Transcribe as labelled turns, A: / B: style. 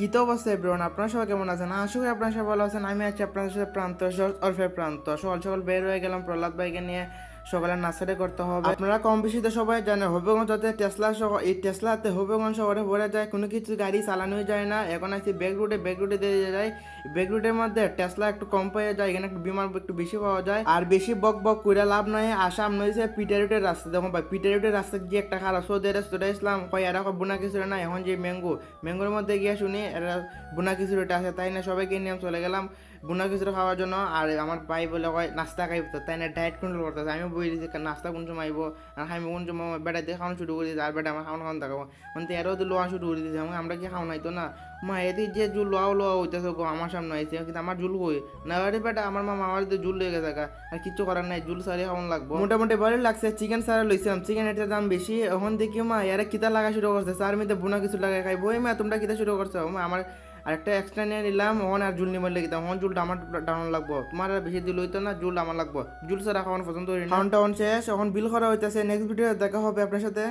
A: কি তো অবস্থা ব্রোন? আপনারা সবাই কেমন আছেন? আশা করি আপনারা সবাই ভালো আছেন। আমি আছি আপনাদের সাথে প্রান্ত অল্পের প্রান্ত সকাল সকাল বের হয়ে গেলাম প্রহ্লাদ ভাইকে নিয়ে। সকালে নাস্তাটা করতে হবে। আপনারা কম বেশি তো সবাই জানে হবিগঞ্জতে টেসলা সহ এই টেসলাতে হবিগঞ্জ শহরে ভরে যায়, কোনো কিছু গাড়ি চালানোই যায় না। এখন আছি ব্যাক রুটে ব্যাক রুটে দিয়ে যায়। ব্যাক রুটের মধ্যে টেসলা একটু কম পাওয়া যায়, এখানে একটু বিমান একটু বেশি পাওয়া যায়। আর বেশি বক বক করে লাভ নাই, আসাম নইছে পিটার রুটের রাস্তা। দেখুন ভাই পিটার রুটের রাস্তা গিয়ে একটা খারাপ সৌদি রেস্তোরাঁ ইসলাম, কয় এরা বুনা কিছু না, এখন যে ম্যাঙ্গো ম্যাঙ্গোর মধ্যে গিয়ে শুনি, এরা বুনা খিচুড়িটা আছে তাই না, সবাইকে নিয়ে চলে গেলাম। বুনা খিচুড়ি খাওয়ার জন্য আর আমার ভাই বলে কয়, নাস্তা খাইব তো। তাই না ডায়েট কন্ট্রোল করতেছে। আমি বই দিয়েছি নাস্তা কোন সময় আইব আর আমি কোন সময় বেটা দিয়ে খাওয়ানো শুরু করে দিয়েছি আর বেটা, আমার খাওয়ানো খাওয়ানো থাকব মানে এরাও তো লোয়া শুরু করে দিয়েছে আমি, আমরা কি খাওয়া নাই তো না? মা এদি যে জুল লোয়াও লোয়া হইতেছে গো, আমার সামনে আইছে। কিন্তু আমার জুল কই? না, আরে বেটা, আমার মা আমার তো জুল লেগে থাকা আর কিছু করার নাই, জুল সারি খাওয়ান লাগবো। মোটামুটি ভালোই লাগছে চিকেন সারা লইছিলাম। চিকেন এটার দাম বেশি। এখন দেখি মা, এরা কিতা লাগা শুরু করছে স্যার মিতে বুনা কিছু লাগাই খাই বই মা, তোমরা কিতা শুরু করছ? মা আমার আরেকটা এক্সট্রা নিয়ে নিলাম, অন আর জুল নিবার লেগে তখন জুলটা আমার ডাউন লাগবো। তোমার আর বেশি দিল হইতো না, জুল আমার লাগবো। জুল স্যার এখন পছন্দ খাওয়ান টাউন শেষ, এখন বিল করা হইতেছে। নেক্সট ভিডিও দেখা হবে আপনার সাথে।